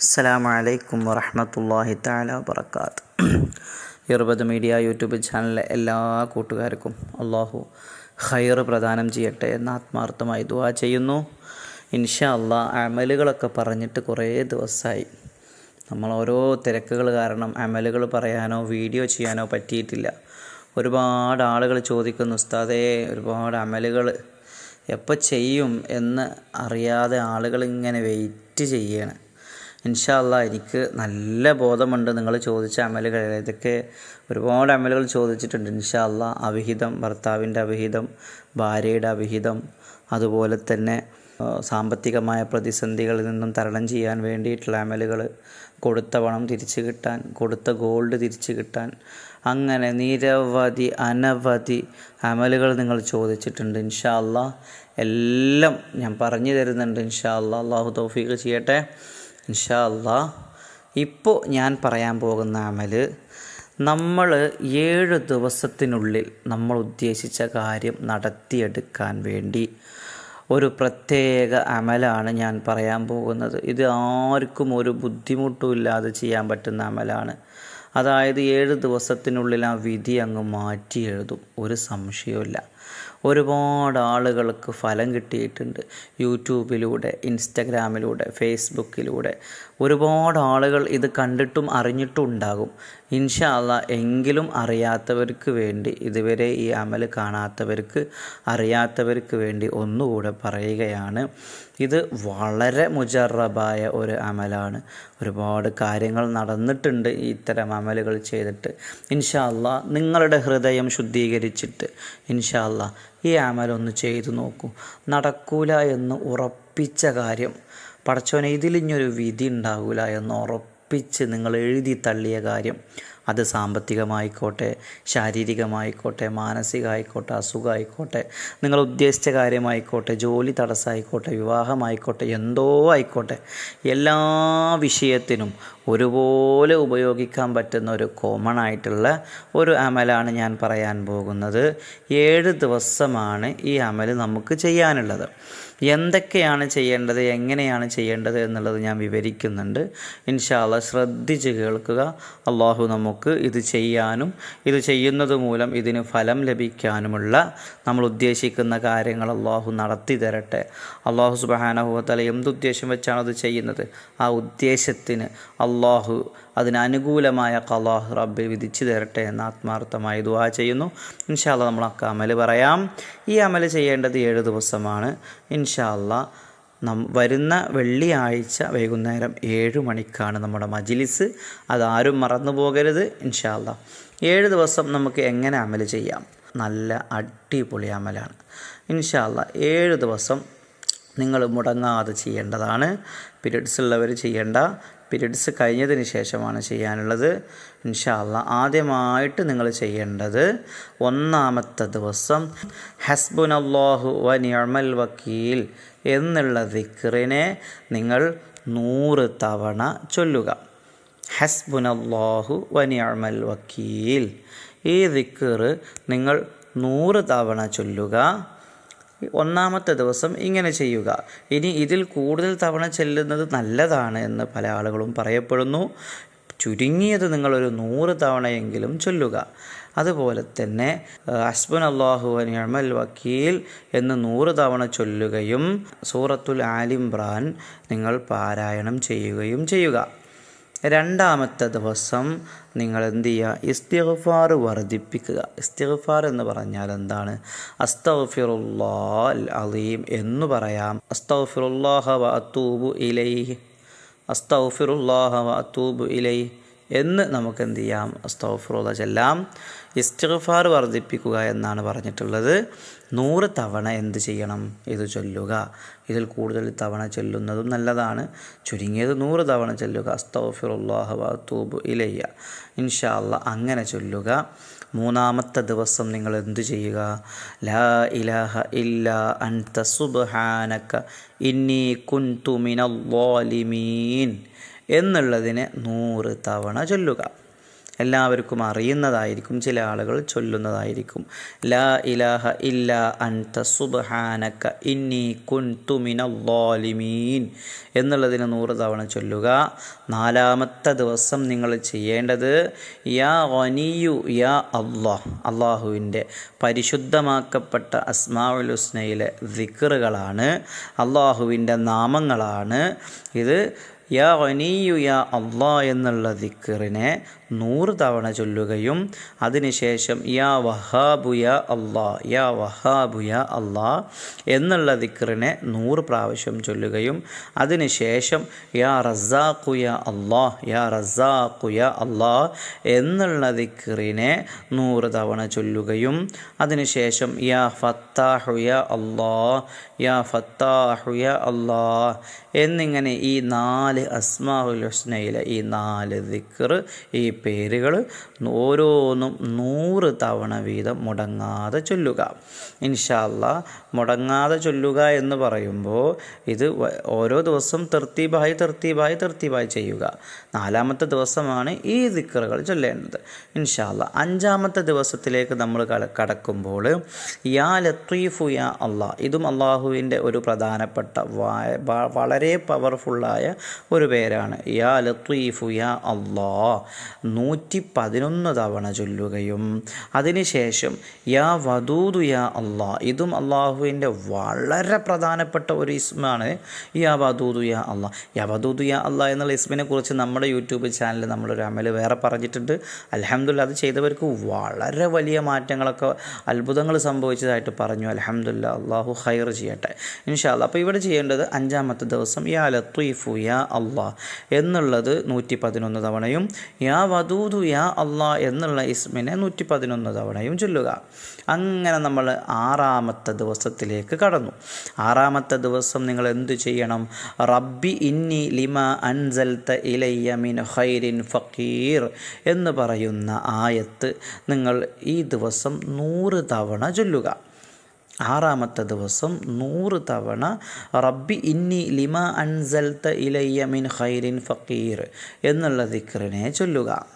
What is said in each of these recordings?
അസ്സലാമു വലൈക്കും വറഹമത്തല്ലാഹി താല വബറകാത്ത്. ഇർബദ് മീഡിയ യൂട്യൂബ് ചാനലിലെ എല്ലാ കൂട്ടുകാർക്കും അള്ളാഹു ഖൈർ പ്രദാനം ചെയ്യട്ടെ എന്ന് ആത്മാർത്ഥമായി ദുവാ ചെയ്യുന്നു. ഇൻഷാ അള്ളാ അമലുകളൊക്കെ പറഞ്ഞിട്ട് കുറേ ദിവസമായി നമ്മൾ ഓരോ തിരക്കുകൾ കാരണം അമലുകൾ പറയാനോ വീഡിയോ ചെയ്യാനോ പറ്റിയിട്ടില്ല. ഒരുപാട് ആളുകൾ ചോദിക്കുന്നു ഉസ്താദേ ഒരുപാട് അമലുകൾ എപ്പോൾ ചെയ്യും? എന്ന് അറിയാതെ ആളുകൾ ഇങ്ങനെ വെയിറ്റ് ചെയ്യാണ്. ഇൻഷാല്ല എനിക്ക് നല്ല ബോധമുണ്ട് നിങ്ങൾ ചോദിച്ച അമലുകൾ. ഇതൊക്കെ ഒരുപാട് അമലുകൾ ചോദിച്ചിട്ടുണ്ട് ഇൻഷാല്ല അവിഹിതം ഭർത്താവിന്റെ അവിഹിതം ഭാര്യയുടെ അവിഹിതം അതുപോലെ തന്നെ സാമ്പത്തികമായ പ്രതിസന്ധികളിൽ നിന്നും തരണം ചെയ്യാൻ വേണ്ടിയിട്ടുള്ള അമലുകൾ. കൊടുത്ത പണം തിരിച്ചു കിട്ടാൻ കൊടുത്ത ഗോൾഡ് തിരിച്ചു കിട്ടാൻ അങ്ങനെ നിരവധി അനവധി അമലുകൾ നിങ്ങൾ ചോദിച്ചിട്ടുണ്ട് ഇൻഷാല്ല എല്ലാം ഞാൻ പറഞ്ഞു തരുന്നുണ്ട് ഇൻഷാല്ല അള്ളാഹു തൗഫീഖ് ചെയ്യട്ടെ. ഇൻഷാ ഇപ്പോൾ ഞാൻ പറയാൻ പോകുന്ന അമൽ നമ്മൾ ഏഴ് ദിവസത്തിനുള്ളിൽ നമ്മൾ ഉദ്ദേശിച്ച കാര്യം നടത്തിയെടുക്കാൻ വേണ്ടി ഒരു പ്രത്യേക അമലാണ് ഞാൻ പറയാൻ പോകുന്നത്. ഇത് ആർക്കും ഒരു ബുദ്ധിമുട്ടും ഇല്ലാതെ ചെയ്യാൻ പറ്റുന്ന അമലാണ്. അതായത് ഏഴ് ദിവസത്തിനുള്ളിൽ ആ വിധി അങ്ങ് മാറ്റി എഴുതും. ഒരു സംശയവുമില്ല. ഒരുപാട് ആളുകൾക്ക് ഫലം കിട്ടിയിട്ടുണ്ട്. യൂട്യൂബിലൂടെ ഇൻസ്റ്റഗ്രാമിലൂടെ ഫേസ്ബുക്കിലൂടെ. ഒരുപാട് ആളുകൾ ഇത് കണ്ടിട്ടും അറിഞ്ഞിട്ടും ഉണ്ടാകും. ഇൻഷാല്ല എങ്കിലും അറിയാത്തവർക്ക് വേണ്ടി ഇതുവരെ ഈ അമൽ കാണാത്തവർക്ക് അറിയാത്തവർക്ക് വേണ്ടി ഒന്നുകൂടെ പറയുകയാണ്. ഇത് വളരെ മുജറബായ ഒരു അമലാണ്. ഒരുപാട് കാര്യങ്ങൾ നടന്നിട്ടുണ്ട് ഇത്തരം അമലുകൾ ചെയ്തിട്ട്. ഇൻഷാല്ല നിങ്ങളുടെ ഹൃദയം ശുദ്ധീകരിച്ചിട്ട് ഇൻഷാല്ല ഈ അമലൊന്ന് ചെയ്തു നോക്കൂ. നടക്കൂല എന്ന് ഉറപ്പിച്ച കാര്യം പടച്ചോനെ ഇതിലിഞ്ഞൊരു വിധി ഉണ്ടാവില്ല എന്ന് ഉറപ്പിച്ച് നിങ്ങൾ എഴുതി തള്ളിയ കാര്യം അത് സാമ്പത്തികമായിക്കോട്ടെ ശാരീരികമായിക്കോട്ടെ മാനസികമായിക്കോട്ടെ അസുഖമായിക്കോട്ടെ നിങ്ങൾ ഉദ്ദേശിച്ച കാര്യമായിക്കോട്ടെ ജോലി തടസ്സമായിക്കോട്ടെ വിവാഹമായിക്കോട്ടെ എന്തോ ആയിക്കോട്ടെ എല്ലാ വിഷയത്തിനും ഒരുപോലെ ഉപയോഗിക്കാൻ പറ്റുന്ന ഒരു കോമൺ ആയിട്ടുള്ള ഒരു അമലാണ് ഞാൻ പറയാൻ പോകുന്നത്. ഏഴ് ദിവസമാണ് ഈ അമൽ നമുക്ക് ചെയ്യാനുള്ളത്. എന്തൊക്കെയാണ് ചെയ്യേണ്ടത് എങ്ങനെയാണ് ചെയ്യേണ്ടത് എന്നുള്ളത് ഞാൻ വിവരിക്കുന്നുണ്ട്. ഇൻഷാല്ല ശ്രദ്ധിച്ച് കേൾക്കുക. അള്ളാഹു നമുക്ക് ഇത് ചെയ്യാനും ഇത് ചെയ്യുന്നത് മൂലം ഇതിന് ഫലം ലഭിക്കാനുമുള്ള നമ്മൾ ഉദ്ദേശിക്കുന്ന കാര്യങ്ങൾ അള്ളാഹു നടത്തി തരട്ടെ. അള്ളാഹു സുബാനഹുവത്തല എന്തുദ്ദേശം വെച്ചാണ് അത് ചെയ്യുന്നത്? ആ ഉദ്ദേശത്തിന് അള്ളാഹു അതിന് അനുകൂലമായ കലാഹ് റബ്ബ് വിധിച്ചു തരട്ടെ എന്ന് ആത്മാർത്ഥമായി ദുആ ചെയ്യുന്നു. ഇൻഷാല്ല നമ്മൾ അക്ക അമൽ പറയാം. ഈ അമൽ ചെയ്യേണ്ടത് ഏഴ് ദിവസമാണ്. ഇൻഷാല്ല നം വരുന്ന വെള്ളിയാഴ്ച വൈകുന്നേരം ഏഴ് മണിക്കാണ് നമ്മുടെ മജിലിസ്. അതാരും മറന്നു പോകരുത്. ഇൻഷാല്ല ഏഴ് ദിവസം നമുക്ക് എങ്ങനെ അമൽ ചെയ്യാം? നല്ല അടിപൊളി അമലാണ്. ഇൻഷാല്ല ഏഴ് ദിവസം നിങ്ങൾ മുടങ്ങാതെ ചെയ്യേണ്ടതാണ്. പീരീഡ്സ് ഉള്ളവർ ചെയ്യേണ്ട. പീരിയഡ്സ് കഴിഞ്ഞതിന് ശേഷമാണ് ചെയ്യാനുള്ളത്. ഇൻഷാല്ല ആദ്യമായിട്ട് നിങ്ങൾ ചെയ്യേണ്ടത് ഒന്നാമത്തെ ദിവസം ഹസ്ബുനല്ലാഹു വ നിയമൽ വക്കീൽ എന്നുള്ള ദിക്റിനെ നിങ്ങൾ നൂറ് തവണ ചൊല്ലുക. ഹസ്ബുനല്ലാഹു വ നിയമൽ വക്കീൽ. ഈ ദിക്ർ നിങ്ങൾ നൂറ് തവണ ചൊല്ലുക. ഒന്നാമത്തെ ദിവസം ഇങ്ങനെ ചെയ്യുക. ഇനി ഇതിൽ കൂടുതൽ തവണ ചെല്ലുന്നത് നല്ലതാണ് എന്ന് പല ആളുകളും പറയപ്പെടുന്നു. ചുരുങ്ങിയത് നിങ്ങളൊരു നൂറ് തവണയെങ്കിലും ചൊല്ലുക. അതുപോലെ തന്നെ അസ്ബുൻ അള്ളാഹു അനിയമൽ വക്കീൽ എന്ന് നൂറ് തവണ ചൊല്ലുകയും സൂറത്തുൽ ആലിംബ്രാൻ നിങ്ങൾ പാരായണം ചെയ്യുകയും ചെയ്യുക. രണ്ടാമത്തെ ദിവസം നിങ്ങൾ എന്ത് ചെയ്യുക? ഇസ്തിഗ്ഫാർ വർദ്ധിപ്പിക്കുക. ഇസ്തിഗ്ഫാർ എന്ന് പറഞ്ഞാൽ എന്താണ്? അസ്തഫിറുല്ലാ അലീം എന്ന് പറയാം. അസ്തഗ്ഫിറുല്ലാഹ വ അത്തൂബു ഇലൈഹി. അസ്തഗ്ഫിറുല്ലാഹ വ അത്തൂബു എന്ന് നമുക്ക് എന്ത് ചെയ്യാം? അസ്തഫിറുള്ള ചെല്ലാം ഇസ്തിഗ്ഫാർ വർദ്ധിപ്പിക്കുക എന്നാണ് പറഞ്ഞിട്ടുള്ളത്. നൂറ് തവണ എന്ത് ചെയ്യണം? ഇത് ചൊല്ലുക. ഇതിൽ കൂടുതൽ തവണ ചൊല്ലുന്നതും നല്ലതാണ്. ചുരുങ്ങിയത് നൂറ് തവണ ചൊല്ലുക. അത്തൂബു ഇലയ്യ. ഇൻഷാ അല്ലാ അങ്ങനെ ചൊല്ലുക. മൂന്നാമത്തെ ദിവസം നിങ്ങൾ എന്തു ചെയ്യുക? ലാ ഇലാഹ ഇല്ലാ അൻത സുബ്ഹാനക ഇന്നി കുൻതു മിനൽ എന്നുള്ളതിനെ നൂറ് തവണ ചൊല്ലുക. എല്ലാവർക്കും അറിയുന്നതായിരിക്കും ചില ആളുകൾ ചൊല്ലുന്നതായിരിക്കും. ലാ ഇലാഹ ഇല്ല അൻത സുബ്ഹാനക ഇന്നി കുൻതു വാലിമീൻ എന്നുള്ളതിന് നൂറ് തവണ ചൊല്ലുക. നാലാമത്തെ ദിവസം നിങ്ങൾ ചെയ്യേണ്ടത് യാ വനിയു യാ അള്ളാഹ് അള്ളാഹുവിന്റെ പരിശുദ്ധമാക്കപ്പെട്ട അസ്മാഉൽ ഹുസ്നയിലെ അള്ളാഹുവിന്റെ നാമങ്ങളാണ്. ഇത് യാ വനീയു യാ അള്ളാ എന്നുള്ള ദിക്കറിനെ നൂറ് തവണ ചൊല്ലുകയും അതിനുശേഷം യാ വഹാബുയ അള്ളാ യാ വഹാബുയ അള്ളാ എന്നുള്ള ദിക്റിനെ നൂറ് പ്രാവശ്യം ചൊല്ലുകയും അതിനുശേഷം യാ റസാഖു യാ അള്ളാ യാ റസാഖു യാ അള്ളാ എന്നുള്ള ദിക്റിനെ നൂറ് തവണ ചൊല്ലുകയും അതിനുശേഷം യാ ഫത്താഹുയ അള്ളാ യാ ഫത്താഹുയ അള്ളാ എന്നിങ്ങനെ ഈ നാല് അസ്മാഹുൽ ഹുസ്നയിലെ ഈ നാല് ദിക്ർ ഈ പേരുകൾ ഓരോന്നും നൂറ് തവണ വീതം മുടങ്ങാതെ ചൊല്ലുക. ഇൻഷാല്ല മുടങ്ങാതെ ചൊല്ലുക എന്ന് പറയുമ്പോൾ ഇത് ഓരോ ദിവസം തെർത്തീബായി തെർത്തീബായി തെർത്തീബായി ചെയ്യുക. നാലാമത്തെ ദിവസമാണ് ഈ ദിക്കറുകൾ ചൊല്ലേണ്ടത്. ഇൻഷാല്ല അഞ്ചാമത്തെ ദിവസത്തിലേക്ക് നമ്മൾ കട കടക്കുമ്പോൾ യാ ലത്തീഫു യാ അള്ളാ ഇതും അള്ളാഹുവിന്റെ ഒരു പ്രധാനപ്പെട്ട വളരെ പവർഫുള്ളായ ഒരു പേരാണ്. യാ ലത്തീഫു യാ അള്ളാ നൂറ്റി പതിനൊന്ന് തവണ ചൊല്ലുകയും അതിനുശേഷം യാ വദൂദു യാ അള്ളാ ഇതും അള്ളാഹുവിന്റെ വളരെ പ്രധാനപ്പെട്ട ഒരു ഇസ്മാണ് യാ വദൂദു യാ അള്ളാ യാ വദൂദു യാ അള്ളാ എന്നുള്ള ഇസ്മിനെ കുറിച്ച് നമ്മുടെ യൂട്യൂബ് ചാനലിൽ നമ്മളൊരു അമൽ വേറെ പറഞ്ഞിട്ടുണ്ട്. അലഹമുല്ല അത് ചെയ്തവർക്ക് വളരെ വലിയ മാറ്റങ്ങളൊക്കെ അത്ഭുതങ്ങൾ സംഭവിച്ചതായിട്ട് പറഞ്ഞു. അലഹമുല്ല അള്ളാഹു ഹൈർ ചെയ്യട്ടെ. ഇൻഷാല്ല അപ്പോൾ ഇവിടെ ചെയ്യേണ്ടത് അഞ്ചാമത്തെ ദിവസം യാ ലത്തീഫു യാ അള്ളാ എന്നുള്ളത് നൂറ്റി പതിനൊന്ന് തവണയും യാ വദൂദു യാ അള്ളാ എന്നുള്ള ഇസ്മിനെ നൂറ്റി പതിനൊന്ന് തവണയും ചൊല്ലുക. അങ്ങനെ നമ്മൾ ആറാമത്തെ ദിവസത്തിലേക്ക് കടന്നു. ആറാമത്തെ ദിവസം നിങ്ങൾ എന്തു ചെയ്യണം? റബ്ബി ഇന്നി ലിമ അൻസൽത്ത ഇലയ്യ മിൻ ഹൈരിൻ ഫക്കീർ എന്ന് പറയുന്ന ആയത്ത് നിങ്ങൾ ഈ ദിവസം നൂറ് തവണ ചൊല്ലുക. ആറാമത്തെ ദിവസം നൂറ് തവണ റബ്ബി ഇന്നി ലിമ അൻസൽത്ത ഇലയ്യ മിൻ ഖൈരിൻ ഫക്കീർ എന്നുള്ള ദിക്റിനെ ചൊല്ലുക.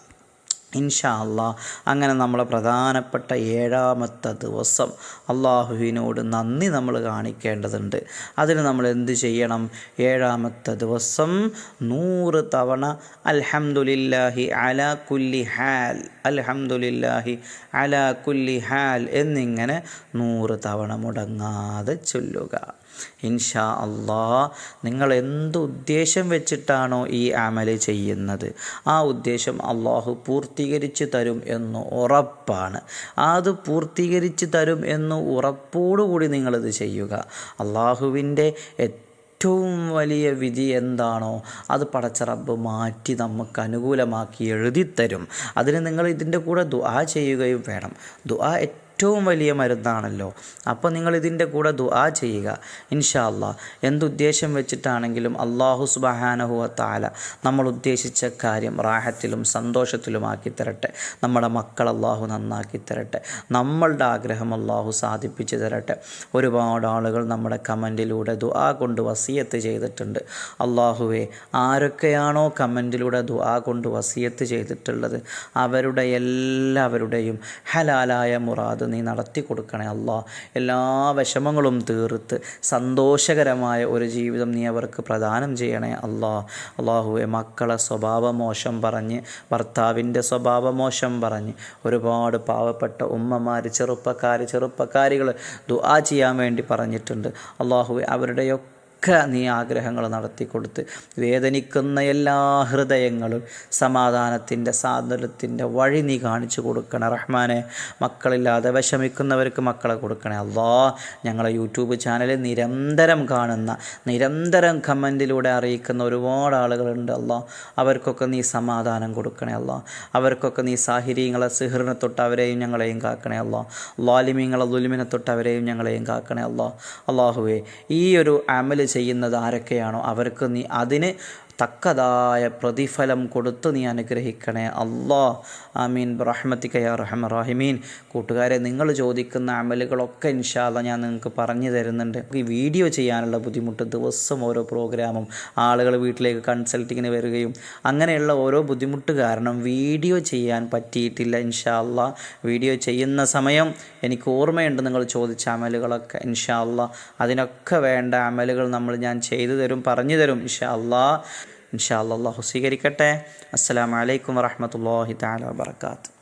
ഇൻഷാ അല്ലാ. അങ്ങനെ നമ്മളെ പ്രധാനപ്പെട്ട ഏഴാമത്തെ ദിവസം അള്ളാഹുവിനോട് നന്ദി നമ്മൾ കാണിക്കേണ്ടതുണ്ട്. അതിന് നമ്മൾ എന്ത് ചെയ്യണം? ഏഴാമത്തെ ദിവസം നൂറ് തവണ അൽഹംദുലില്ലാഹി അലാ കുല്ലി ഹാൽ അൽഹംദുലില്ലാഹി അലാ കുല്ലി ഹാൽ എന്നിങ്ങനെ നൂറ് തവണ മുടങ്ങാതെ ചൊല്ലുക. ഇൻഷാ അള്ളാ നിങ്ങൾ എന്ത് ഉദ്ദേശം വെച്ചിട്ടാണോ ഈ അമൽ ചെയ്യുന്നത്? ആ ഉദ്ദേശം അള്ളാഹു പൂർത്തീകരിച്ച് തരും എന്ന് ഉറപ്പാണ്. അത് പൂർത്തീകരിച്ച് തരും എന്ന് ഉറപ്പോടുകൂടി നിങ്ങളിത് ചെയ്യുക. അള്ളാഹുവിന്റെ ഏറ്റവും വലിയ വിധി എന്താണോ അത് പടച്ച റബ്ബ് മാറ്റി നമുക്ക് അനുകൂലമാക്കി എഴുതിത്തരും. അതിന് നിങ്ങൾ ഇതിന്റെ കൂടെ ദുആ ചെയ്യുകയും വേണം. ദുആ ഏറ്റവും വലിയ മരുന്നാണല്ലോ. അപ്പോൾ നിങ്ങൾ ഇതിന്റെ കൂടെ ദുആ ചെയ്യുക. ഇൻഷാ അല്ലാ എന്തുദ്ദേശം വെച്ചിട്ടാണെങ്കിലും അള്ളാഹു സുബഹാനഹുവ താല നമ്മൾ ഉദ്ദേശിച്ച കാര്യം റാഹത്തിലും സന്തോഷത്തിലുമാക്കി തരട്ടെ. നമ്മുടെ മക്കൾ അള്ളാഹു നന്നാക്കി തരട്ടെ. നമ്മളുടെ ആഗ്രഹം അള്ളാഹു സാധിപ്പിച്ചു തരട്ടെ. ഒരുപാട് ആളുകൾ നമ്മുടെ കമന്റിലൂടെ ദുആ കൊണ്ട് വസീയത്ത് ചെയ്തിട്ടുണ്ട്. അള്ളാഹുവെ ആരൊക്കെയാണോ കമന്റിലൂടെ ദുആ കൊണ്ട് വസീയത്ത് ചെയ്തിട്ടുള്ളത്? അവരുടെ എല്ലാവരുടെയും ഹലാലായ മുറാദ് നീ നടത്തി കൊടുക്കണേ അല്ലാ എല്ലാ വിഷമങ്ങളും തീർത്ത് സന്തോഷകരമായ ഒരു ജീവിതം നീ അവർക്ക് പ്രദാനം ചെയ്യണേ അല്ലാ അള്ളാഹുവെ മക്കളെ സ്വഭാവ മോശം പറഞ്ഞ് ഭർത്താവിന്റെ സ്വഭാവ മോശം പറഞ്ഞ് ഒരുപാട് പാവപ്പെട്ട ഉമ്മമാർ ചെറുപ്പക്കാർ ചെറുപ്പക്കാരികൾ ദുആ ചെയ്യാൻ വേണ്ടി പറഞ്ഞിട്ടുണ്ട്. അള്ളാഹുവെ അവരുടെയൊക്കെ ഒക്കെ നീ ആഗ്രഹങ്ങൾ നടത്തിക്കൊടുത്ത് വേദനിക്കുന്ന എല്ലാ ഹൃദയങ്ങളും സമാധാനത്തിന്റെ സാന്ത്വനത്തിന്റെ വഴി നീ കാണിച്ചു കൊടുക്കണേ. റഹ്മാനെ മക്കളില്ലാതെ വിഷമിക്കുന്നവർക്ക് മക്കളെ കൊടുക്കണേ. അള്ളാ ഞങ്ങളെ യൂട്യൂബ് ചാനൽ നിരന്തരം കാണുന്ന നിരന്തരം കമന്റിലൂടെ അറിയിക്കുന്ന ഒരുപാട് ആളുകളുണ്ട് അള്ളാ. അവർക്കൊക്കെ നീ സമാധാനം കൊടുക്കണേ അള്ളാ. അവർക്കൊക്കെ നീ സാഹിര്യങ്ങളെ സിഹറിനെ തൊട്ട് അവരെയും ഞങ്ങളെയും കാക്കണേ അള്ളാ. ലാലിമീങ്ങളെ ദുലിമിനെ തൊട്ട് അവരെയും ഞങ്ങളെയും കാക്കണേ അള്ളാ. അള്ളാഹുവേ ഈ ഒരു അമൽ ചെയ്യുന്നത് ആരൊക്കെയാണോ അവർക്ക് നീ അതിന് തക്കതായ പ്രതിഫലം കൊടുത്ത് നീ അനുഗ്രഹിക്കണേ. അള്ളാ ആമീൻ. റഹ്മത്തിക്ക യാ റഹ്മ റാഹിമീൻ. കൂട്ടുകാരെ നിങ്ങൾ ചോദിക്കുന്ന അമലുകളൊക്കെ ഇൻഷാല്ല ഞാൻ നിങ്ങൾക്ക് പറഞ്ഞു തരുന്നുണ്ട്. ഈ വീഡിയോ ചെയ്യാനുള്ള ബുദ്ധിമുട്ട് ദിവസം ഓരോ പ്രോഗ്രാമും ആളുകൾ വീട്ടിലേക്ക് കൺസൾട്ടിങ്ങിന് വരികയും അങ്ങനെയുള്ള ഓരോ ബുദ്ധിമുട്ട് കാരണം വീഡിയോ ചെയ്യാൻ പറ്റിയിട്ടില്ല ഇൻഷാല്ല വീഡിയോ ചെയ്യുന്ന സമയം എനിക്ക് ഓർമ്മയുണ്ട് നിങ്ങൾ ചോദിച്ച അമലുകളൊക്കെ ഇൻഷാല്ല അതിനൊക്കെ വേണ്ട അമലുകൾ നമ്മൾ ഞാൻ ചെയ്തു തരും പറഞ്ഞു തരും ഇൻഷാ അല്ലാ ഇൻഷാ അല്ലാ അള്ളാഹു സ്വീകരിക്കട്ടെ അസ്സലാമലൈക്കും വറഹമത്തല്ലാഹി താല വാബർക്കാത്തു